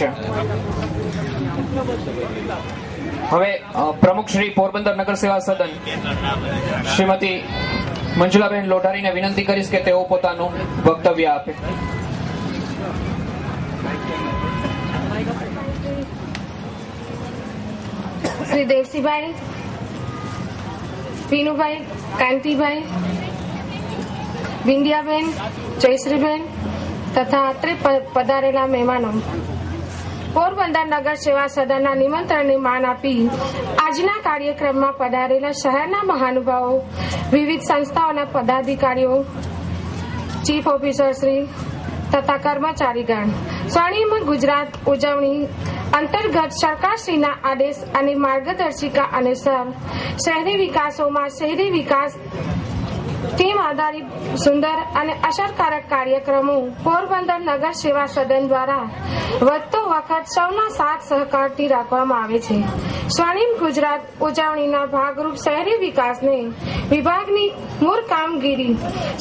છે. હવે પ્રમુખ શ્રી પોરબંદર નગર સેવા સદન શ્રીમતી મંજુલાબેન લોઢારીને વિનંતી કરીશ કે તેઓ પોતાનું વક્તવ્ય આપે. શ્રી દેવસીભાઈ, પીનુભાઈ, કાંતિભાઈ, વિંધ્યાબેન, જયશ્રીબેન તથા અત્રે પધારેલા મહેમાનો. પોરબંદર નગર સેવા સદનના નિમંત્રણને માન આપી આજના કાર્યક્રમમાં પધારેલા શહેરના મહાનુભાવો, વિવિધ સંસ્થાઓના પદાધિકારીઓ, ચીફ ઓફિસર શ્રી તથા કર્મચારીગણ. સ્વર્ણિમ ગુજરાત ઉજવણી અંતર્ગત સરકારશ્રીના આદેશ અને માર્ગદર્શિકા અનુસાર શહેરી વિકાસોમાં શહેરી વિકાસ આધારિત, સુંદર અને અસરકારક કાર્યક્રમો પોરબંદર નગર સેવા સદન દ્વારા વધતો વખત સૌના સાથ સહકારથી રાખવામાં આવે છે. સ્વર્ણિમ ગુજરાત ઉજવણીના ભાગરૂપ શહેરી વિકાસને વિભાગની મૂળ કામગીરી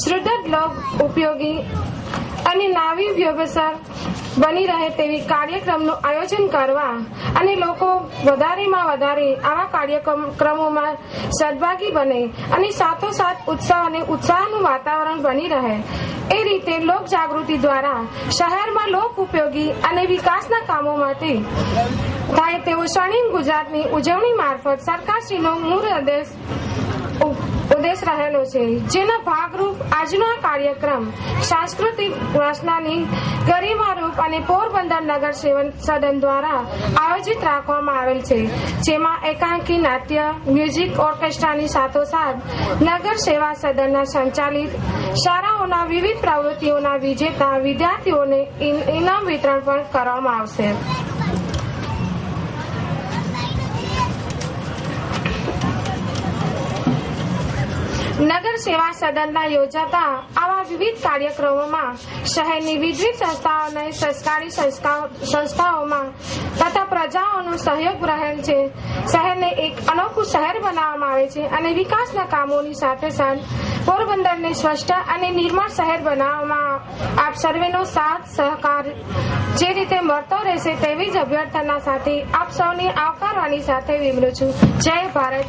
શ્રુદ્ધ લોક ઉપયોગી અને નાવી વ્યવસાય બની રહે તેવી કાર્યક્રમનું આયોજન કરવા અને લોકો વધારેમાં વધારે આવા કાર્યક્રમોમાં સદભાગી બને અને સાથોસાથ ઉત્સાહ અને ઉત્સાહનું વાતાવરણ બની રહે. એ રીતે લોક જાગૃતિ દ્વારા શહેરમાં લોક ઉપયોગી અને વિકાસના કામો માટે થાય તેવો સ્વર્ણિમ ગુજરાતની ઉજવણી મારફત સરકારશ્રીનો મૂળ આદેશ ઉદ્દેશ રહેલો છે. જેના ભાગરૂપ આજનો આ કાર્યક્રમ સાંસ્કૃતિક વાસનાની ગરિમારૂપ અને પોરબંદર નગર સેવન સદન દ્વારા આયોજિત રાખવામાં આવેલ છે. જેમાં એકાંકી નાટ્ય, મ્યુઝિક ઓર્કેસ્ટ્રાની સાથોસાથ નગર સેવા સદનના સંચાલિત શાળાઓના વિવિધ પ્રવૃત્તિઓના વિજેતા વિદ્યાર્થીઓને ઇનામ વિતરણ પણ કરવામાં આવશે. નગર સેવા સદનના યોજાતા આવા વિવિધ કાર્યક્રમોમાં શહેરની વિવિધ સંસ્થાઓ અને સરકારી સંસ્થાઓ- સંસ્થાઓમાં તથા પ્રજાઓનો સહયોગ રહેલ છે. શહેરને એક અનોખું શહેર બનાવવામાં આવે છે અને વિકાસના કામોની સાથે સાથ પોરબંદરને સ્વચ્છ અને નિર્મળ શહેર બનાવવામાં આપ સર્વેનો સાથ, સહકાર જે રીતે મળતો રહેશે તેવી જ અભ્યર્થના સાથે આપ સૌને આવકારવાની સાથે વિમરું છું. જય ભારત.